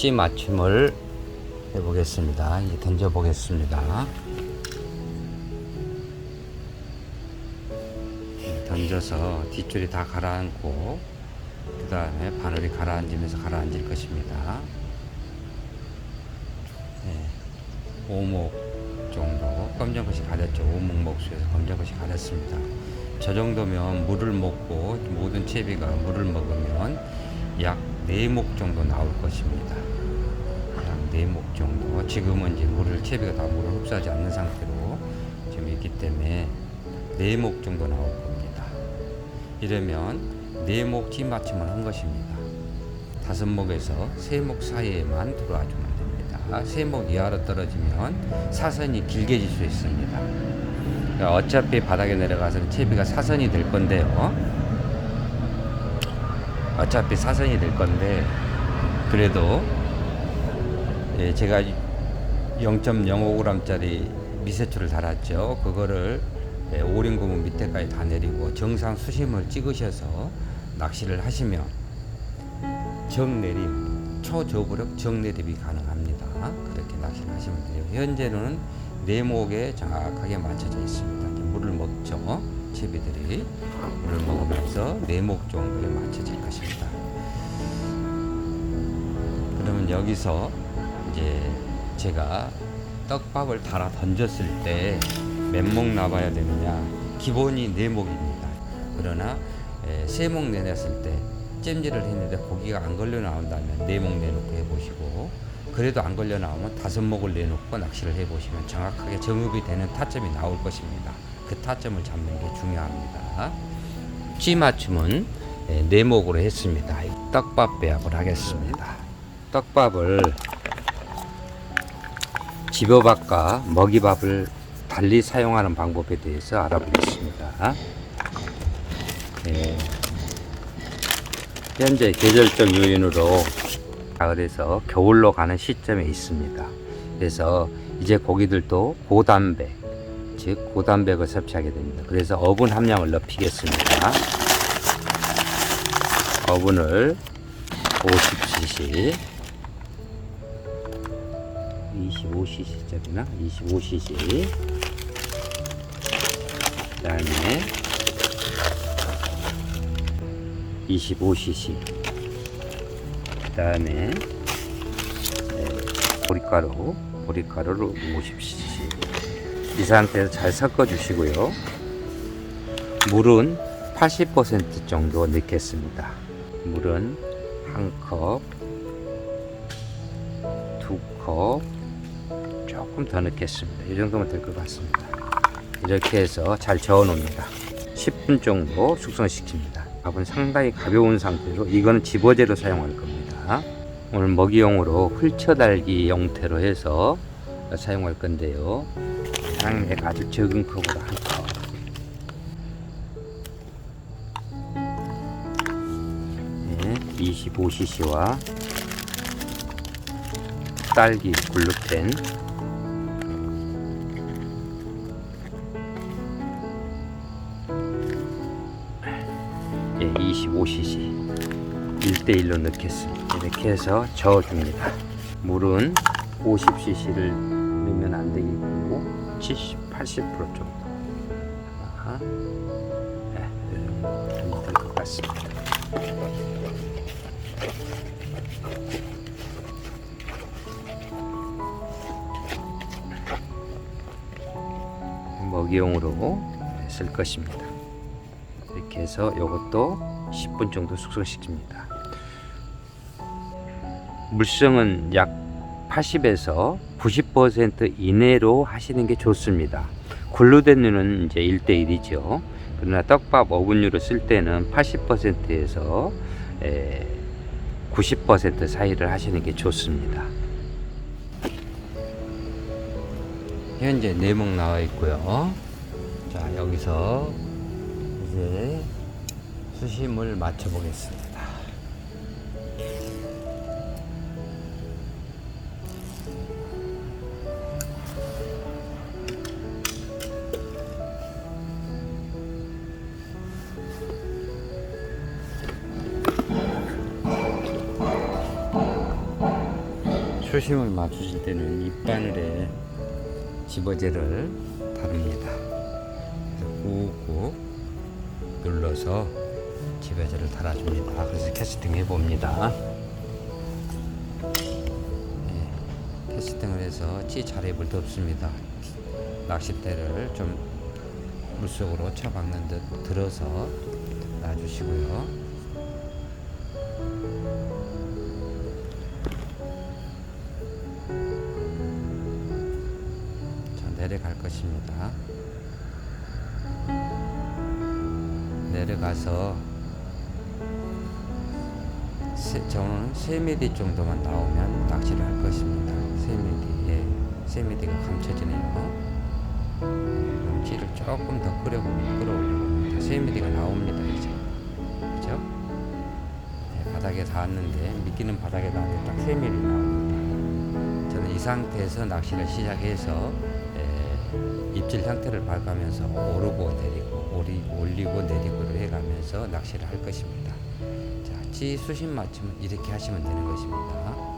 찌 맞춤을 해보겠습니다. 이제 던져보겠습니다. 네, 던져서 뒷줄이 다 가라앉고 그 다음에 바늘이 가라앉으면서 가라앉을 것입니다. 네, 오목 정도 검정것이 가렸죠. 오목 목수에서 검정것이 가렸습니다. 저 정도면 물을 먹고 모든 채비가 물을 먹으면 약 4목 정도 나올 것입니다. 약 4목 정도. 지금은 이제 물을 채비가 다 물을 흡수하지 않는 상태로 지금 있기 때문에 4목 정도 나올 겁니다. 이러면 4목 찌맞춤을 한 것입니다. 다섯 목에서 세 목 사이에만 들어와 주면 됩니다. 세 목 이하로 떨어지면 사선이 길게 질 수 있습니다. 그러니까 어차피 바닥에 내려가서 채비가 사선이 될 건데요. 어차피 사선이 될 건데 그래도 예, 제가 0.05g짜리 미세초를 달았죠. 그거를 예, 오링 고무 밑에까지 다 내리고 정상 수심을 찍으셔서 낚시를 하시면 정내림, 초저부력 정내림이 가능합니다. 그렇게 낚시를 하시면 돼요. 현재는 네목에 정확하게 맞춰져 있습니다. 물을 먹죠. 채비들이 물을 먹으면서 네목 정도에 맞춰질 것입니다. 그러면 여기서 이제 제가 떡밥을 달아 던졌을 때 몇 목 나봐야 되느냐 기본이 네 목입니다. 그러나 에, 세목 내놨을 때 잼질을 했는데 고기가 안 걸려 나온다면 네 목 내놓고 해보시고 그래도 안 걸려 나오면 다섯 목을 내놓고 낚시를 해보시면 정확하게 정읍이 되는 타점이 나올 것입니다. 그 타점을 잡는 게 중요합니다. 찌 맞춤은 에, 네 목으로 했습니다. 떡밥 배합을 하겠습니다. 떡밥을 집어밥과 먹이밥을 달리 사용하는 방법에 대해서 알아보겠습니다. 예. 현재 계절적 요인으로 가을에서 겨울로 가는 시점에 있습니다. 그래서 이제 고기들도 고단백, 즉 고단백을 섭취하게 됩니다. 그래서 어분 함량을 높이겠습니다. 어분을 50cc 25cc짜리나? 25cc 그 다음에 25cc 그 다음에 보리가루 보리가루를 50cc 이 상태에서 잘 섞어 주시고요 물은 80% 정도 넣겠습니다 물은 한 컵 두 컵 조금 더 넣겠습니다. 이 정도면 될 것 같습니다. 이렇게 해서 잘 저어 놓습니다. 10분 정도 숙성시킵니다. 밥은 상당히 가벼운 상태로 이거는 집어제로 사용할 겁니다. 오늘 먹이용으로 흘쳐달기 형태로 해서 사용할 건데요. 양액 아주 적은 컵으로 한 컵. 네, 25cc와 딸기 글루텐 예, 25cc 1대1로 넣겠습니다. 이렇게 해서 저어줍니다. 물은 50cc를 넣으면 안 되겠고 70, 80% 정도 아, 네, 될것 같습니다. 먹이용으로 쓸 것입니다. 이렇게 해서 이것도 10분 정도 숙성시킵니다. 물성은 약 80에서 90% 이내로 하시는 게 좋습니다. 글루텐류는 이제 1대1이죠. 그러나 떡밥 어분류를 쓸 때는 80%에서 90% 사이를 하시는 게 좋습니다. 현재 네목 나와 있고요. 자 여기서 이제 수심을 맞춰 보겠습니다. 수심을 맞추실 때는 입바늘에 집어제를 바릅니다. 그래서 꾹꾹 눌러서 집어제를 달아줍니다. 그래서 캐스팅 해봅니다. 예, 캐스팅을 해서 찌 자립을 덮습니다. 낚싯대를 좀 물속으로 쳐박는 듯 들어서 놔주시고요. 내려갈 것입니다. 내려가서 세, 저는 3mm 정도만 나오면 낚시를 할 것입니다. 3mm, 예, 3mm가 감춰지네요. 찌를 조금 더 끌어, 끌어올려봅니다. 3mm가 나옵니다, 이제. 그죠? 예, 바닥에 닿았는데, 미끼는 바닥에 닿았는데 딱 3mm 나옵니다. 저는 이 상태에서 낚시를 시작해서 예, 입질 형태를 봐가면서 오르고 내리고 오리, 올리고 내리고를 해가면서 낚시를 할 것입니다. 자, 찌 수심 맞추면 이렇게 하시면 되는 것입니다.